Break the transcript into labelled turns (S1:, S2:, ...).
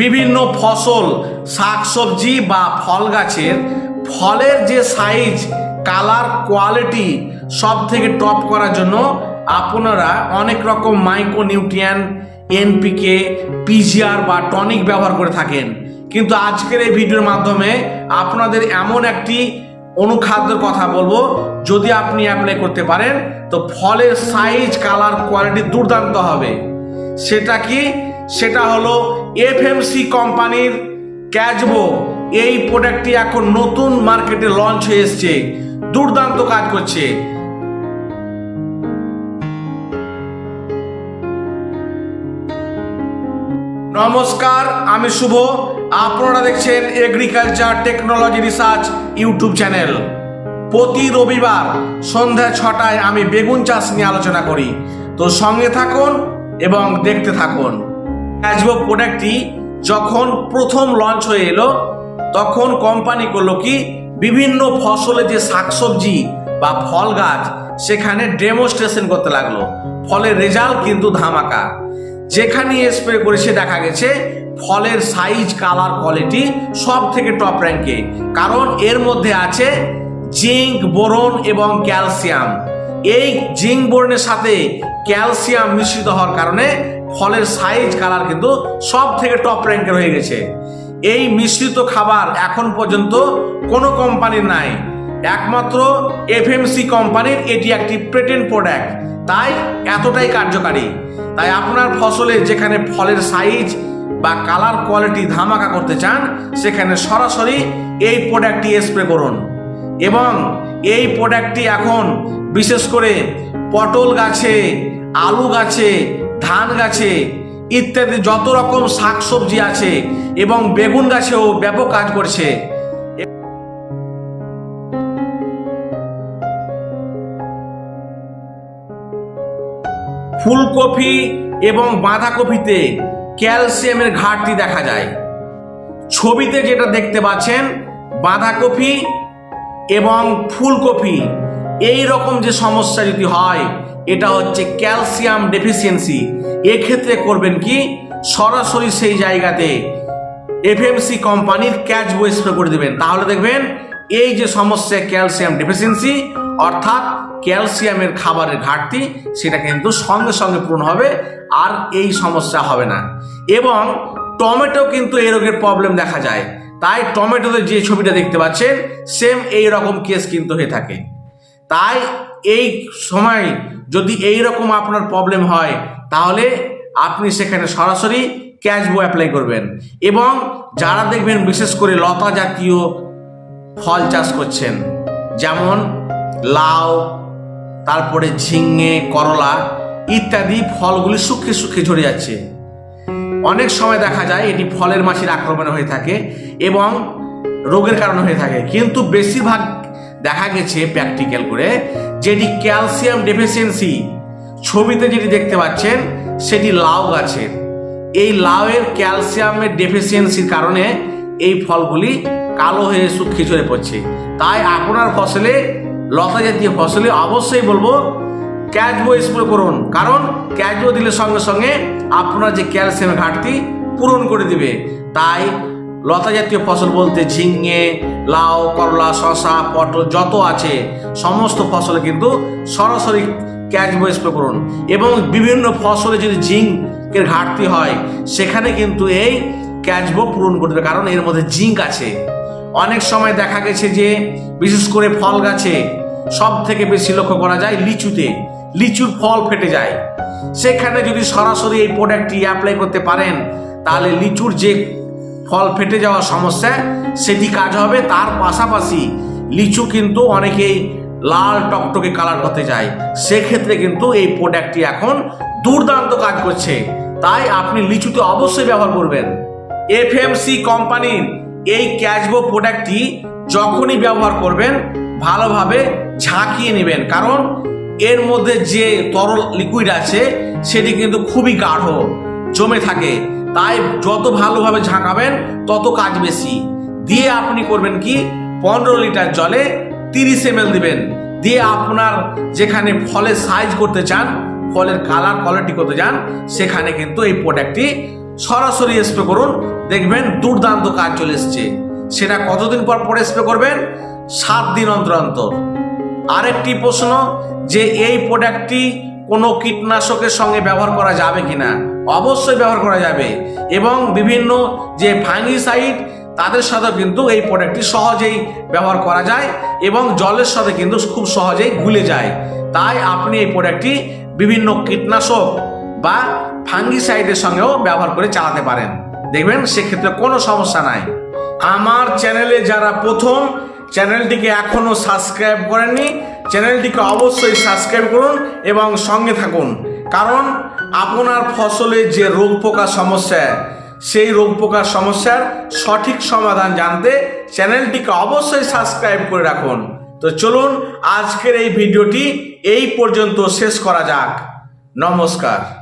S1: বিভিন্ন ফসল, শাকসবজি বা ফল গাছের, ফলের যে সাইজ কালার কোয়ালিটি সব থেকে টপ করার জন্য আপনারা অনেক রকম মাইক্রো নিউট্রিয়ান এনপিকে পিজিআর বা টনিক ব্যবহার করে থাকেন। কিন্তু আজকের এই ভিডিওর মাধ্যমে আপনাদের এমন একটি অনুখাদ্যের কথা বলব, যদি আপনি অ্যাপ্লাই করতে পারেন, তো ফলের সাইজ কালার কোয়ালিটি দুর্দান্ত হবে। সেটা কি? সেটা হলো এফএমসি কোম্পানির ক্যাজবো এই প্রোডাক্টটি এখন নতুন মার্কেটে লঞ্চ হয়ে এসছে। দুর্দান্ত কাজ করছে। নমস্কার, আমি শুভ। আপনারা দেখছেন agriculture technology research YouTube channel প্রতি রবিবার সন্ধ্যা ছটায় আমি বেগুন চাষ নিয়ে আলোচনা করি। তো সঙ্গে থাকুন এবং দেখতে থাকুন। অ্যাজবো প্রোডাক্টটি যখন প্রথম লঞ্চ হয়ে এলো, তখন কোম্পানি করল কি, বিভিন্ন ফসলের যে শাকসবজি বা ফল গাছ, সেখানে ডেমোস্ট্রেশন করতে লাগল। ফলের রেজাল্ট কিন্তু ধামাকা। যেখানে স্প্রে করেছে দেখা গেছে, ফলের সাইজ কালার কোয়ালিটি সব থেকে টপ র্যাঙ্কে কারণ এর মধ্যে আছে জিঙ্ক, বোরন এবং ক্যালসিয়াম। এই জিঙ্ক, বোরনের সাথে ক্যালসিয়াম মিশ্রিত হওয়ার কারণে ফলের সাইজ কালার কিন্তু সব থেকে টপ র্যাঙ্কের হয়ে গেছে। এই মিশ্রিত খাবার এখন পর্যন্ত কোনো কোম্পানির নাই। একমাত্র এফএমসি কোম্পানির এটি একটি পেটেন্ট প্রোডাক্ট তাই এতটাই কার্যকারী। তাই আপনার ফসলে যেখানে ফলের সাইজ বা কালার কোয়ালিটি ধামাকা করতে চান, সেখানে সরাসরি এই প্রোডাক্টটি স্প্রে করুন। এবং এই প্রোডাক্টটি এখন বিশেষ করে পটল গাছে, আলু গাছে ধান গাছে ইত্যাদি যত রকম শাকসবজি আছে এবং বেগুন গাছেও ব্যাপক কাজ করছে। ফুলকপি এবং বাঁধাকপিতে ক্যালসিয়ামের ঘাটতি দেখা যায়। ছবিতে যেটা দেখতে পাচ্ছেন, বাঁধাকপি এবং ফুলকপি এই রকম যে সমস্যা যদি হয় এটা হচ্ছে ক্যালসিয়াম ডেফিসিয়েন্সি। এক্ষেত্রে করবেন কি? সরাসরি সেই জায়গাতে এফএমসি কোম্পানির ক্যাচ বই স্প্রে করে দেবেন। তাহলে দেখবেন এই যে সমস্যা ক্যালসিয়াম ডেফিসিয়েন্সি, অর্থাৎ ক্যালসিয়ামের খাবারের ঘাটতি, সেটা কিন্তু সঙ্গে সঙ্গে পূরণ হবে আর এই সমস্যা হবে না। এবং টমেটো কিন্তু এই রোগের প্রবলেম দেখা যায়। তাই টমেটোতে যে ছবিটা দেখতে পাচ্ছেন সেম এই রকম কেস কিন্তু হয়ে থাকে। তাই এই সময় যদি এই রকম আপনার প্রবলেম হয়, তাহলে আপনি সেখানে সরাসরি ক্যাশ বো অ্যাপ্লাই করবেন। এবং যারা দেখবেন বিশেষ করে লতা জাতীয় ফল চাষ করছেন, যেমন লাউ, তারপরে ঝিঙে, করলা ইত্যাদি ফলগুলি শুকিয়ে শুকিয়ে ঝরে যাচ্ছে। অনেক সময় দেখা যায় এটি ফলের মাছির আক্রমণে হয়ে থাকে এবং রোগের কারণে হয়ে থাকে। কিন্তু বেশিরভাগ দেখা গেছে প্র্যাকটিক্যাল করে, যেটি ক্যালসিয়াম ডেফিসিয়েন্সি ছবিতে যেটি দেখতে পাচ্ছেন, সেটি লাউ গাছের। এই লাউয়ের ক্যালসিয়ামের ডেফিসিয়েন্সির কারণে এই ফলগুলি কালো হয়ে শুকিয়ে ঝরে পড়ছে। তাই আপনার ফসলে, লতা জাতীয় ফসলে অবশ্যই বলব ক্যাজবো স্প্রে করুন। কারণ ক্যাজবো দিলে সঙ্গে সঙ্গে আপনার যে ক্যালসিয়ামের ঘাটতি পূরণ করে দিবে। তাই লতা জাতীয় ফসল বলতে ঝিঙে, লাউ, করলা শশা পটল যত আছে, সমস্ত ফসলে কিন্তু সরাসরি ক্যাজবো স্প্রে করুন এবং বিভিন্ন ফসলে যদি জিঙ্কের ঘাটতি হয়, সেখানে কিন্তু এই ক্যাজবো পূরণ করে দেবে কারণ এর মধ্যে জিঙ্ক আছে। অনেক সময় দেখা গেছে যে, বিশেষ করে ফল গাছে সব থেকে বেশি লক্ষ্য করা যায় লিচুতে। লিচুর ফল ফেটে যায়। সেখানে যদি সরাসরি এই প্রোডাক্টটি অ্যাপ্লাই করতে পারেন, তাহলে লিচুর যে ফল ফেটে যাওয়ার সমস্যা, সেটি কাজ হবে। তার পাশাপাশি লিচু কিন্তু অনেকেই লাল টকটকে কালার করতে যায় সেক্ষেত্রে কিন্তু এই প্রোডাক্টটি এখন দুর্দান্ত কাজ করছে। তাই আপনি লিচুতে অবশ্যই ব্যবহার করবেন। এফএমসি কোম্পানির এই ক্যাশবো প্রোডাক্টটি যখনই ব্যবহার করবেন, ভালোভাবে ঝাঁকিয়ে নেবেন। কারণ এর মধ্যে যে তরল লিকুইড আছে, সেটি কিন্তু খুবই গাঢ়, জমে থাকে। তাই যত ভালোভাবে ঝাঁকাবেন, তত কাজ বেশি। দিয়ে আপনি করবেন কি? পনেরো লিটার জলে তিরিশ এম দিবেন। দিয়ে আপনার যেখানে ফলের সাইজ করতে চান, ফলের কালার কোয়ালিটি করতে চান, সেখানে কিন্তু এই প্রোডাক্টটি সরাসরি স্প্রে করুন। দেখবেন দুর্দান্ত কাজ চলে এসছে। সেটা কতদিন পর পরে স্প্রে করবেন? সাত দিন অন্তর অন্তর। আরেকটি প্রশ্ন, যে এই প্রোডাক্টটি কোনো কীটনাশকের সঙ্গে ব্যবহার করা যাবে কিনা? অবশ্যই ব্যবহার করা যাবে। এবং বিভিন্ন যে ফাঙ্গিসাইড, তাদের সাথে কিন্তু এই প্রোডাক্টটি সহজেই ব্যবহার করা যায় এবং জলের সাথে কিন্তু খুব সহজেই গুলে যায়। তাই আপনি এই প্রোডাক্টটি বিভিন্ন কীটনাশক বা ফাঙ্গিসাইডের সঙ্গেও ব্যবহার করে চালাতে পারেন। দেখবেন সেক্ষেত্রে কোনো সমস্যা নাই। আমার চ্যানেলে যারা প্রথম চ্যানেলটিকে এখনও সাবস্ক্রাইব করেননি, চ্যানেলটিকে অবশ্যই সাবস্ক্রাইব করুন এবং সঙ্গে থাকুন। কারণ আপনার ফসলে যে রোগ পোকার সমস্যা, সেই রোগ পোকার সমস্যার সঠিক সমাধান জানতে চ্যানেলটিকে অবশ্যই সাবস্ক্রাইব করে রাখুন। তো চলুন, আজকের এই ভিডিওটি এই পর্যন্ত শেষ করা যাক। নমস্কার।